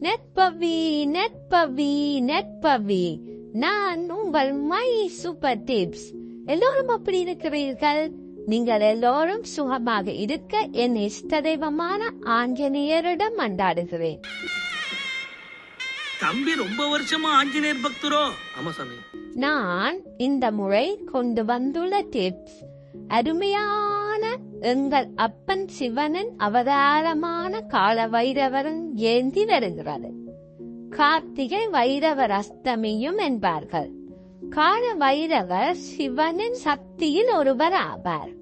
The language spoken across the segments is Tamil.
நெற்பவி நெற்பவி நெற்பவி. நான் உங்கள் மை சூப்பர் டிப்ஸ் எல்லோரும் அப்படி இருக்கிறீர்கள்? நீங்கள் எல்லோரும் சுகமாக இருக்க என் இஷ்ட தெய்வமான ஆஞ்சநேயரிடம் மண்டாடுகிறேன் தம்பி ரொம்ப வருஷமா ஆஞ்சநேயர் பக்தரோ? ஆமா சாமி. நான் இந்த முறை கொண்டு வந்துள்ள டிப்ஸ் அருமையான எங்கள் அப்பன் சிவனின் அவதாரமான கால வைரவரன் ஏந்தி வருகிறது கார்த்திகை வைரவர் அஸ்தமியும் என்பார்கள். கால வைரவர் சிவனின் சக்தியில் ஒருவர் ஆவார்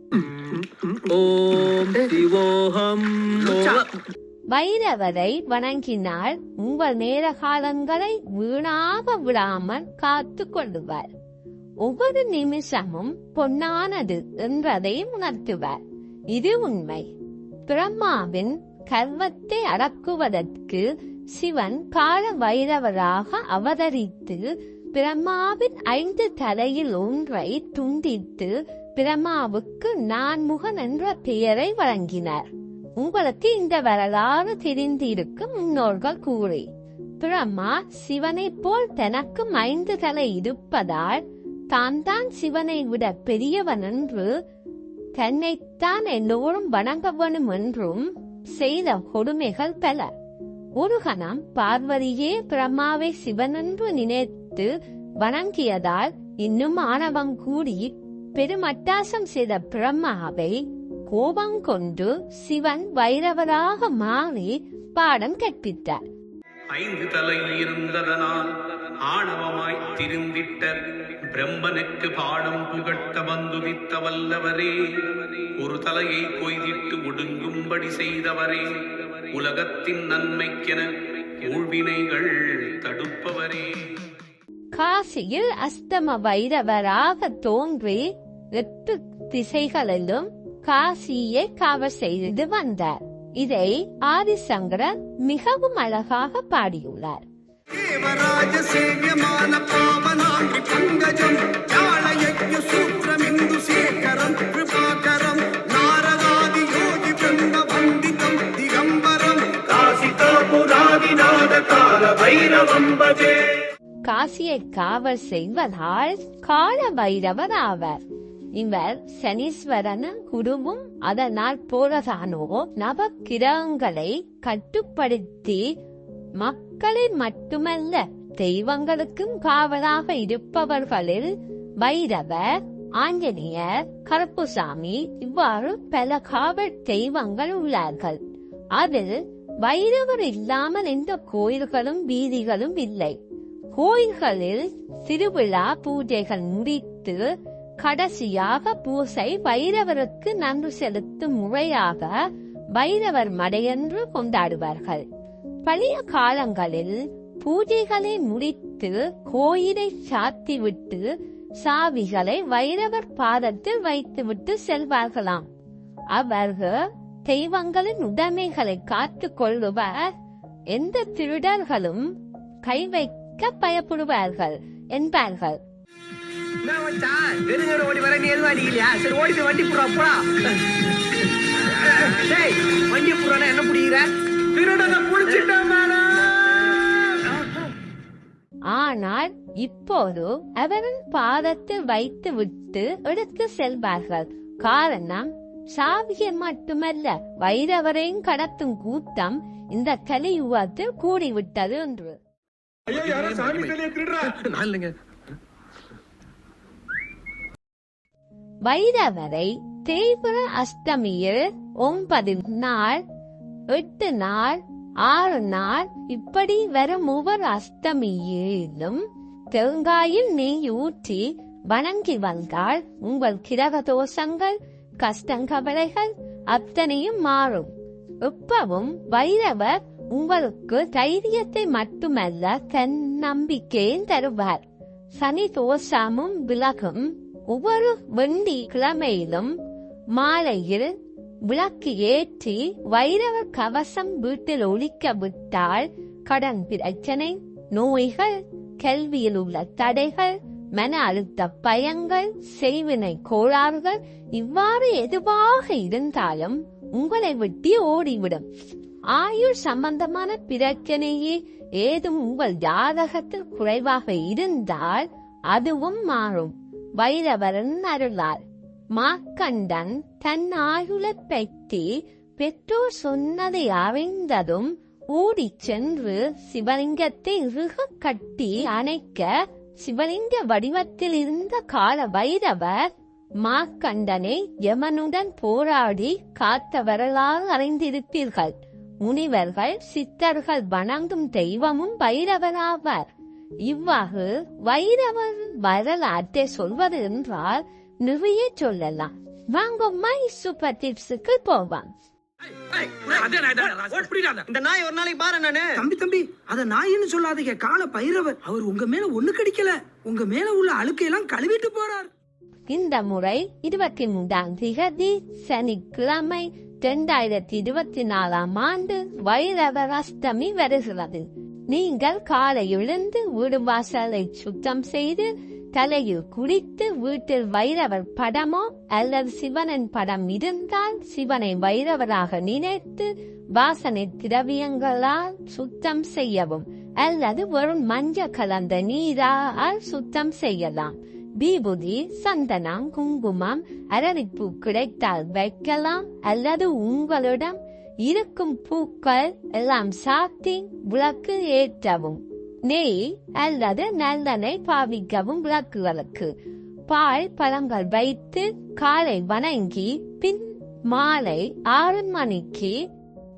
வைரவரை வணங்கினால் உங்கள் நேர காலங்களை வீணாக விடாமல் காத்து கொள்ளுவார். ஒவ்வொரு நிமிஷமும் பொன்னானது என்பதை உணர்த்துவார். இது உண்மை. பிரம்மாவின் கர்வத்தை அடக்குவதற்கு சிவன் கால வைரவராக அவதரித்து பிரம்மாவின் ஐந்து தலையில் ஒன்றை துண்டித்து பிரம்மாவுக்கு நான்முகன் என்ற பெயரை வழங்கினார். உங்களுக்கு இந்த வரலாறு தெரிந்திருக்கும் முன்னோர்கள் கூறி பிரம்மா சிவனைப் போல் தனக்கும் ஐந்து தலை இருப்பதால் தான் தான் சிவனை விட பெரியவன் என்று தன்னைத்தான் எல்லோரும் வணங்க வேணும் என்றும் செய்த கொடுமைகள் பல. ஒரு கணம் பார்வதியே பிரம்மாவை சிவனென்று நினைத்து வணங்கியதால் இன்னும் ஆணவம் கூடி பெருமட்டாசம் செய்த பிரம்மாவை கோபம் கொண்டு சிவன் வைரவராக மாறி பாடம் கற்பித்தார். ஐந்து தலை இருந்ததனால் ஆணவமாய் திருந்திட்ட பிரம்மனுக்கு பாடம் புகட்ட வந்துதித்த வல்லவரே ஒரு தலையை கொய்திட்டு ஒடுங்கும்படி செய்தவரே உலகத்தின் நன்மைக்கென ஊழ்வினைகள் தடுப்பவரே. காசியில் அஸ்தம வைரவராக தோன்றி எட்டு திசைகளிலும் காசியை காவல் செய்து வந்தார். இதை ஆதிசங்கரன் மிகவும் அழகாக பாடியுள்ளார். காசியை காவல் செய்வதால் கால பைரவர் ஆவர். இவர் சனீஸ்வரன குடும்பம் அதனால் போலதானோ நவ கிரகங்களை கட்டுப்படுத்தி மக்களை மட்டுமல்ல தெய்வங்களுக்கும் காவலாக இருப்பவர்களில் வைரவர் ஆஞ்சநேயர் கருப்புசாமி இவ்வாறு பல காவல் தெய்வங்கள் உள்ளார்கள். அதில் வைரவர் இல்லாமல் எந்த கோயில்களும் வீதிகளும் இல்லை. கோயில்களில் திருவிழா பூஜைகள் முடித்து கடைசியாக பூசை வைரவருக்கு நன்றி செலுத்தும் முறையாக வைரவர் மடையென்று கொண்டாடுவார்கள். பழைய காலங்களில் பூஜைகளை முடித்து கோயிலை சாத்திவிட்டு சாவிகளை வைரவர் பாதத்தில் வைத்துவிட்டு செல்வார்களாம். அவர்கள் தெய்வங்களின் உடைமைகளை காத்து கொள்ளுவர். எந்த திருடர்களும் கை வைக்க பயப்படுவார்கள் என்பார்கள். ஓடி வர நீ எதுவும் அடிக்கலையா சரி ஓடி வண்டி புறா வண்டி புறானா என்ன பிடிக்கிற திருடனை புடிச்சிட்டேன் மேடம். ஆனால் இப்போது அவரின் பாதத்தில் வைத்து விட்டு எடுத்து செல்வார்கள். காரணம் சாவியை மட்டுமல்ல வைரவரையும் கடத்தும் கூட்டம் இந்த கலியுகத்தில் கூடிவிட்டது என்று. வைரவரை தேய்பிர அஷ்டமியில் ஒன்பது நாள் எட்டு நாள் ஆறு நாள் இப்படி வரும் ஒவ்வொரு அஷ்டமியிலும் தேங்காயில் நெய் ஊற்றி வணங்கி வந்தால் உங்கள் கிரக தோஷங்கள் கஷ்டங்கவலைகள் அத்தனையும் மாறும். எப்பவும் வைரவர் உங்களுக்கு தைரியத்தை மட்டுமல்ல தன் நம்பிக்கையும் தருவார். சனி தோஷமும் விலகும். ஒவ்வொரு வெண்டி கிழமையிலும் மாலையில் விளக்கு ஏற்றி வைரவர் கவசம் வீட்டில் ஒழிக்க விட்டால் கடன் பிரச்சனை நோய்கள் கல்வியில் உள்ள தடைகள் மன அழுத்த பயங்கள் செய்வினை கோளாறுகள் இவ்வாறு எதுவாக இருந்தாலும் உங்களை விட்டு ஓடிவிடும். ஆயுள் சம்பந்தமான பிரச்சனையே ஏதும் உங்கள் ஜாதகத்தில் குறைவாக இருந்தால் அதுவும் மாறும். வைரவரன் அருளார் மாக்கண்டன் தன் ஆயுளைப் பற்றி பெற்றோர் சொன்னதை அறிந்ததும் ஓடிச் சென்று சிவலிங்கத்தை இறுக கட்டி அணைக்க சிவலிங்க வடிவத்தில் இருந்த கால வைரவர் மாக்கண்டனை யமனுடன் போராடி காத்த வரலாறு அறிந்திருப்பீர்கள். முனிவர்கள் சித்தர்கள் வணங்கும் தெய்வமும் வைரவராவர் இவ்வாறு வைரவர் வரலாற்றை சொல்வது என்றால் நிறைய சொல்லலாம். வாங்க மை சூப்பர் டிப்ஸுக்கு போவான் இந்த நாய் ஒரு நாளைக்கு பாரு நானு. தம்பி தம்பி அத நாயின்னு சொல்லாதீங்க. கால பைரவர். அவர் உங்க மேல ஒண்ணு கடிக்கல. உங்க மேல உள்ள அழுக்கையெல்லாம் கழுவிட்டு போறார். இந்த முறை இருபத்தி மூன்றாம் திகதி சனிக்கிழமை இரண்டாயிரத்தி இருபத்தி நாலாம் ஆண்டு வைரவர் அஷ்டமி வருகிறது. நீங்கள் காலை எழுந்து வீடு வாசலை சுத்தம் செய்து தலையில் குளித்து வீட்டில் வைரவர் படமோ அல்லது சிவனின் படம் இருந்தால் சிவனை வைரவராக நினைத்து வாசனை திரவியங்களால் சுத்தம் செய்யவும் அல்லது வெறும் மஞ்சள் கலந்த நீரால் சுத்தம் செய்யலாம். பீபுதி சந்தனம் குங்குமம் அரளிப்பூ கிடைத்தால் வைக்கலாம் அல்லது உங்களிடம் இருக்கும் பூக்கள் எல்லாம் சாத்தி விளக்கு ஏற்றவும். நெய் அல்லது நல்லெண்ணெய் பாவிக்கவும் விளக்குகளுக்கு. பால் பழங்கள் வைத்து காலை வணங்கி பின் மாலை ஆறு மணிக்கு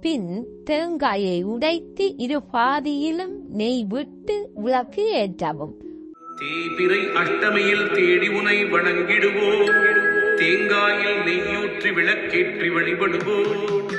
பின் தேங்காயை உடைத்து இரு பாதியிலும் நெய் விட்டு விளக்கு ஏற்றவும். தேய்பிறை அஷ்டமியில் தேடி உனை வணங்கிடுவோம். தேங்காயில் நெய்யூற்றி விளக்கேற்றி வழிபடுவோம்.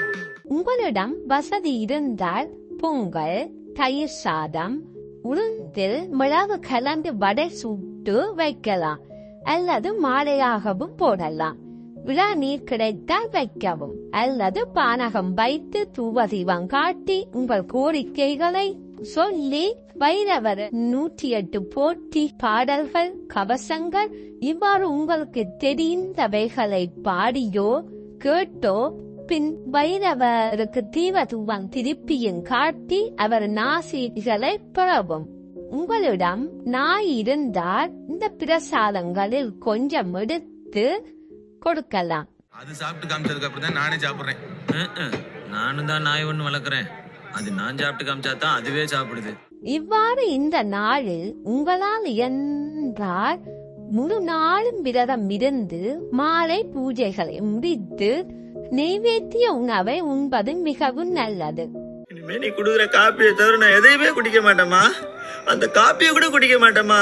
உங்களிடம் வசதி இருந்தால் பொங்கல் தயிர் சாதம் உளுந்தில் மிளகு கலந்து வடை சுட்டு வைக்கலாம். அல்லது மாலையாகவும் போடலாம். விழா நீர் கிடைத்தால் வைக்கவும். அல்லது பானகம் வைத்து தூவதீபம் காட்டி உங்கள் கோரிக்கைகளை சொல்லி வைரவர் நூற்றி எட்டு போட்டி பாடல்கள் கவசங்கள் இவ்வாறு உங்களுக்கு தெரிந்தவைகளை பாடியோ கேட்டோ பின் வைரவருக்கு தீவதூவம் திருப்பியும் காட்டி அவர் நாசிகளை பெறவும். உங்களிடம் நாய் இருந்தால் இந்த பிரசாதங்களில் கொஞ்சம் எடுத்து கொடுக்கலாம். அது சாப்பிட்டு காமிச்சதுக்கு அப்புறம் தான் நானே சாப்பிடுறேன். நானும் தான் நாய் ஒண்ணு வளர்க்குறேன். அது நான் சாப்பிட்டு காமிச்சா தான் அதுவே சாப்பிடுது. இவ்வாறு இந்த நாளில் உங்களால் இயன்றால் முழு நாளும் விரதம் இருந்து மாலை பூஜைகளை முடித்து நெய்வேத்திய உணவை உண்பது மிகவும் நல்லது. இனிமே நீ குடுக்குற காப்பியை தவிர நான் எதையுமே குடிக்க மாட்டேமா அந்த காப்பியை கூட குடிக்க மாட்டேமா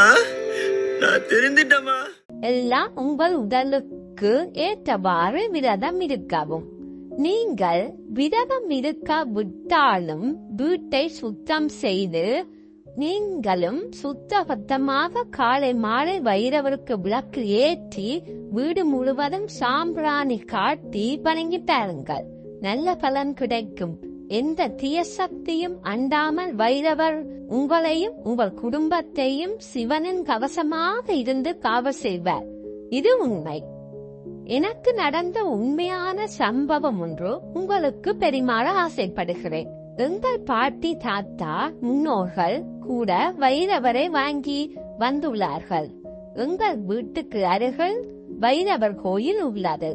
நான் திருந்திட்டேமா எல்லாம் உங்கள் உடலுக்கு ஏற்றவாறு விரதம் இருக்கவும். நீங்கள் விரதம் இருக்க விட்டாலும் வீட்டை சுத்தம் செய்து நீங்களும் சுத்தபத்தமாக காலை மாலை வைரவருக்கு விளக்கு ஏற்றி வீடு முழுவதும் சாம்பிராணி காட்டி வணங்கி பாருங்கள். நல்ல பலன் கிடைக்கும். எந்த தீய சக்தியும் அண்டாமல் வைரவர் உங்களையும் உங்கள் குடும்பத்தையும் சிவனின் கவசமாக இருந்து காவல் செய்வார். இது உண்மை. எனக்கு நடந்த உண்மையான சம்பவம் ஒன்று உங்களுக்கு பெரிமாற ஆசைப்படுகிறேன். எங்கள் பாட்டி தாத்தா முன்னோர்கள் கூட வைரவரை வாங்கி வந்துள்ளார்கள். எங்கள் வீட்டுக்கு அருகில் வைரவர் கோயில் உள்ளது.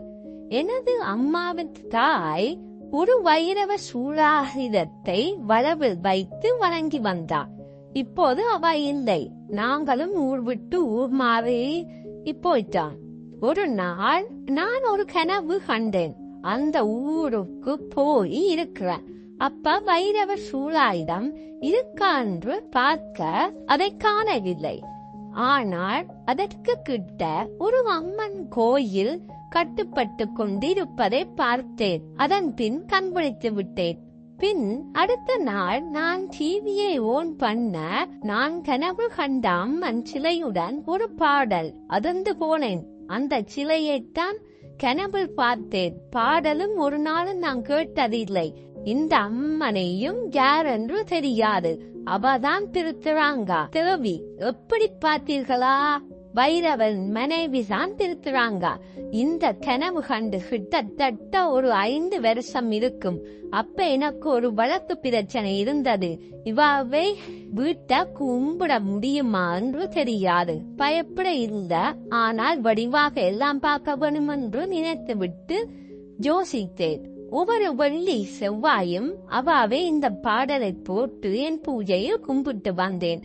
எனது அம்மாவின் தாய் ஒரு வைரவ சூழாயுதத்தை வரவில் வைத்து வணங்கி வந்தார். இப்போது அவ இல்லை. நாங்களும் ஊர் விட்டு ஊர் மாறி இப்போய்ட்டான் ஒரு நாள் நான் ஒரு கனவு கண்டேன். அந்த ஊருக்கு போய் இருக்கிறேன். அப்ப வைரவ சூழாயிடம் இருக்கான்று பார்க்க அதை காணவில்லை. ஆனால் அதற்கு கிட்ட ஒரு அம்மன் கோயில் கட்டுப்பட்டு கொண்டிருப்பதை பார்த்தேன். அதன் பின் கண்பிடித்து விட்டேன். பின் அடுத்த நாள் நான் டிவியை ஓன் பண்ண நான் கனவு கண்ட அம்மன் சிலையுடன் ஒரு பாடல் அதிர்ந்து போனேன். அந்த சிலையைத்தான் கனவில் பார்த்தேன். பாடலும் ஒரு நாளும் நான் கேட்டதில்லை. இந்த அம்மனையும் யார் என்று தெரியாது. அவதான் திருத்துறாங்க. திரவி எப்படி பார்த்தீர்களா? வைரவன் மனைவி தான் திருத்துறாங்க. இந்த கனவு கண்டு கிட்டத்தட்ட ஒரு ஐந்து வருஷம் இருக்கும். அப்ப எனக்கு ஒரு வழக்கு பிரச்சனை இருந்தது. இவாவை வீட்டை கும்பிட முடியுமா என்று தெரியாது. பயப்பட இருந்த ஆனால் வடிவாக எல்லாம் பார்க்க வேணும் என்று நினைத்து விட்டு ஜோசித்தேன் ஒவ்வொரு வெள்ளி செவ்வாயும் அவாவே இந்த பாடலை போட்டு என் பூஜையில் கும்பிட்டு வந்தேன்.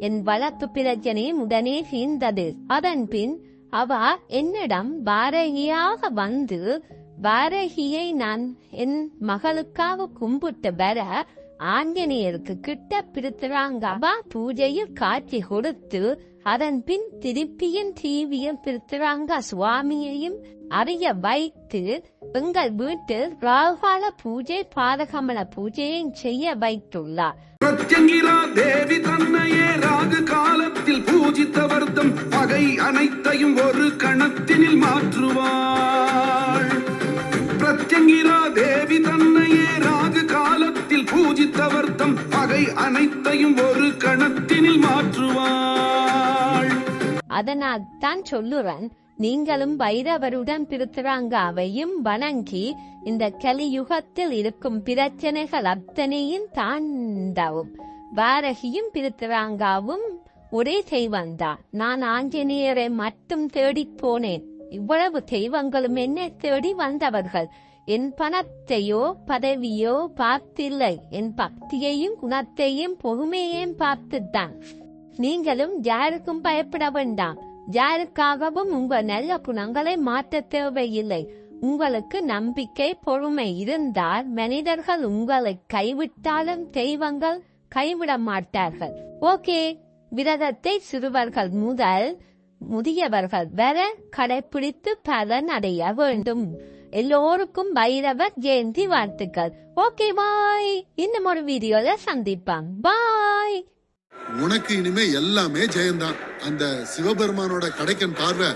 என் வழக்கு பிரச்சனை உடனே தீர்ந்தது அதன் பின் அவ என்னிடம் பாரகியாக வந்து பாரகியை நான் என் மகளுக்காக கும்பிட்டு வர ஆஞ்சநேயருக்கு கிட்ட பிரித்துறாங்க. அவா பூஜையில் காட்சி கொடுத்து அதன் பின் திருப்பியும் டிவியும் பிரித்துறாங்க. சுவாமியையும் அறிய வைத்து எங்கள் வீட்டில் ராகுகால பூஜை பாதகமல பூஜையும் செய்ய வைத்துள்ளார். பிரத்யங்கிரா தேவி தன்னையே ராகு காலத்தில் பூஜித்தவர்தம் பகை அனைத்தையும் ஒரு கணத்தினில் மாற்றுவாள். பிரத்யங்கிரா தேவி தன்னையே ராகு காலத்தில் பூஜித்தவர்தம் பகை அனைத்தையும் ஒரு கணத்தினில் மாற்றுவாள். அதனால் தான் சொல்லுறேன் நீங்களும் பைரவருடன் பிரித்துறாங்க அவையும் வணங்கி இந்த கலியுகத்தில் இருக்கும் பிரச்சனைகள் அத்தனையும் தாண்டவும். வாரகியும் பிரித்துறாங்காவும் ஒரே தெய்வம்தான். நான் ஆஞ்சநேயரை மட்டும் தேடிப் போனேன். இவ்வளவு தெய்வங்களும் என்னை தேடி வந்தவர்கள். என் பணத்தையோ பதவியோ பார்த்தில்லை. என் பக்தியையும் குணத்தையும் பொறுமையையும் பார்த்துத்தான். நீங்களும் யாருக்கும் பயப்பட வேண்டாம். யாருக்காகவும் உங்கள் நல்ல குணங்களை மாற்ற தேவையில்லை. உங்களுக்கு நம்பிக்கை பொறுமை இருந்தால் மனிதர்கள் உங்களை கைவிட்டாலும் தெய்வங்கள் கைவிட மாட்டார்கள். ஓகே விரதத்தை சிறுவர்கள் முதல் முதியவர்கள் வர கடைபிடித்து பலன் அடைய வேண்டும். எல்லோருக்கும் பைரவர் ஜெயந்தி வாழ்த்துக்கள். Okay bye. இன்னும் ஒரு வீடியோல சந்திப்பான் பாய். உனக்கு இனிமே எல்லாமே ஜெயந்தான். அந்த சிவபெருமானோட கடைக்கன் பார்வை